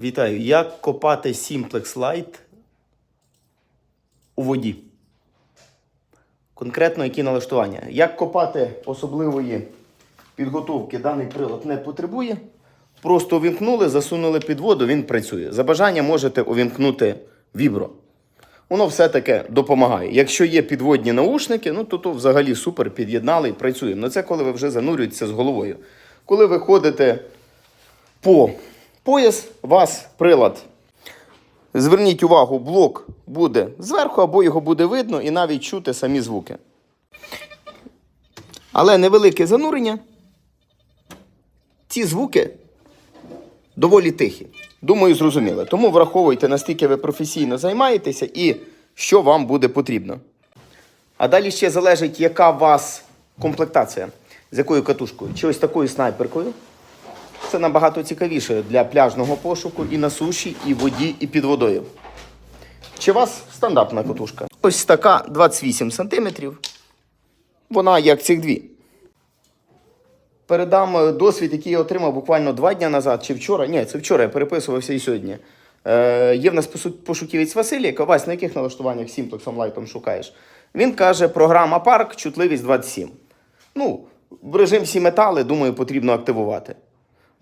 Вітаю. Як копати Simplex Lite у воді? Конкретно які налаштування? Як копати особливої підготовки даний прилад не потребує. Просто увімкнули, засунули під воду, він працює. За бажанням можете увімкнути вібро. Воно все таки допомагає. Якщо є підводні наушники, ну то, то взагалі супер, під'єднали і працюємо. Ну це коли ви вже занурюєтеся з головою. Коли ви ходите по пояс, вас прилад. Зверніть увагу, блок буде зверху, або його буде видно і навіть чути самі звуки. Але невелике занурення. Ці звуки доволі тихі. Думаю, зрозуміло. Тому враховуйте, наскільки ви професійно займаєтеся і що вам буде потрібно. А далі ще залежить, яка у вас комплектація, з якою катушкою. Чи ось такою снайперкою. Це набагато цікавіше для пляжного пошуку і на суші, і в воді, і під водою. Чи вас стандартна катушка? Ось така 28 см. Вона як цих дві. Передам е, досвід, який я отримав буквально два дні назад чи вчора. Ні, це вчора я переписувався і сьогодні. Е, є в нас пошуківець Василій, яка Вась, на яких налаштуваннях Simplexом Lite шукаєш? Він каже, програма парк, чутливість 27. Ну, в режим всі метали, думаю, потрібно активувати.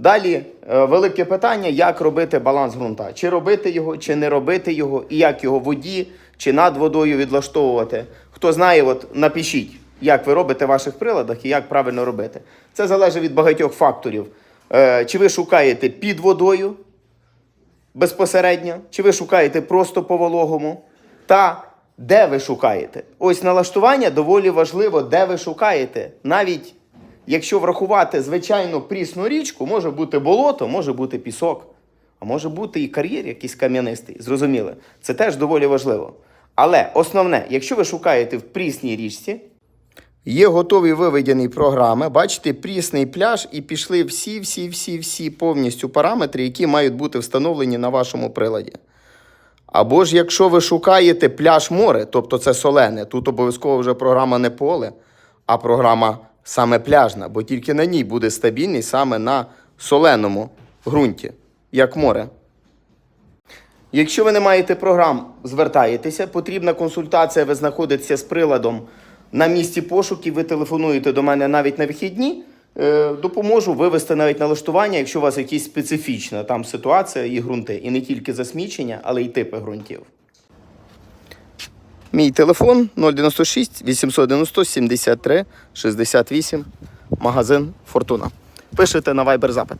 Далі е, велике питання, як робити баланс ґрунта. Чи робити його, чи не робити його, і як його в воді, чи над водою відлаштовувати. Хто знає, от напишіть, як ви робите в ваших приладах і як правильно робити. Це залежить від багатьох факторів. Е, Чи ви шукаєте під водою безпосередньо, чи ви шукаєте просто по вологому, та де ви шукаєте. Ось налаштування доволі важливо, де ви шукаєте. Навіть якщо врахувати звичайну прісну річку, може бути болото, може бути пісок, а може бути і кар'єр якийсь кам'янистий. Зрозуміли? Це теж доволі важливо. Але основне, якщо ви шукаєте в прісній річці, Є готові виведені програми. Бачите, прісний пляж, і пішли всі, всі, всі, всі повністю параметри, які мають бути встановлені на вашому приладі. Або ж якщо ви шукаєте пляж море, тобто це солене, тут обов'язково вже програма не поле, а програма саме пляжна, бо тільки на ній буде стабільність саме на соленому ґрунті, як море. Якщо ви не маєте програм, звертаєтеся, потрібна консультація, ви знаходитеся з приладом на місці пошуків, ви телефонуєте до мене навіть на вихідні. е, Допоможу вивести навіть налаштування, якщо у вас якась специфічна там ситуація і ґрунти, і не тільки засмічення, але й типи ґрунтів. Мій телефон 096 890 73 68, магазин Фортуна. Пишете на Viber запит.